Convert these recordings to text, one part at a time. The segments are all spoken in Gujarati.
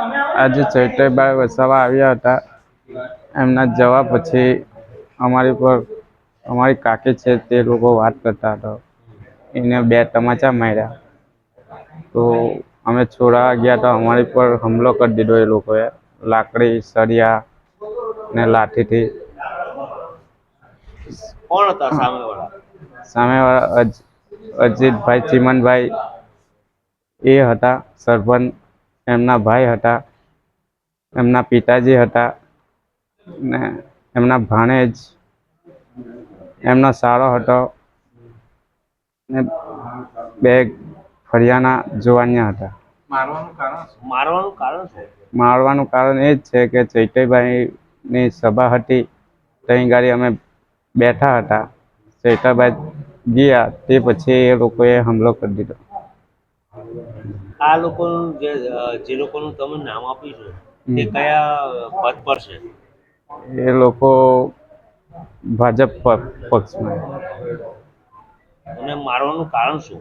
આજે ચૈત્રભાઈ વસાવા આવ્યા હતા. એમના જવા પછી અમારી પર અમારી કાકી છે તે લોકો વાત કરતા હતા. એને બે તમાચા માર્યા. તો અમે છોડાવા ગયા તો અમારી પર હુમલો કરી દીધો એ લોકોએ. લાકડી સળિયા ને લાઠીથી. કોણ હતા સામેવાળા? સામેવાળા અજ અજીતભાઈ ચીમનભાઈ એ હતા સરપંચ એમના ભાઈ હતા એમના પિતાજી હતા ને એમના ભાણેજ એમનો સાળો હતો ને બે ફરિયાના જુવાનિયા હતા. મારવાનું કારણ એ જ છે કે ચૈતરભાઈની સભા હતી ત્યાં ગાડી અમે બેઠા હતા. ચૈતરભાઈ ગયા તે પછી એ લોકોએ હુમલો કરી દીધો. આ લોકોનું જે જે લોકોનું તમે નામ આપ્યું છે તે કયા પદ પર છે? એ લોકો ભાજપ પક્ષમાં. અને મારવાનું કારણ શું?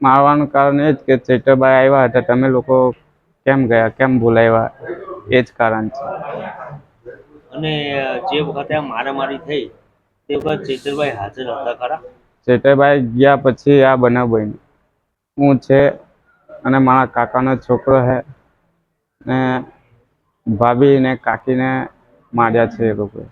મારવાનું કારણ એ જ કે ચૈતરભાઈ આવ્યા હતા તમે લોકો કેમ ગયા કેમ બોલાવ્યા એ જ કારણ છે. અને જે વખતે આ મારામારી થઈ તે વખત ચેતરભાઈ હાજર હતા ખરા? ચૈતરભાઈ ગયા પછી આ બનાવ બન્યો. હું છે અને મારા કાકાનો છોકરો છે ને ભાભી ને કાકીને માર્યા છે એ લોકોએ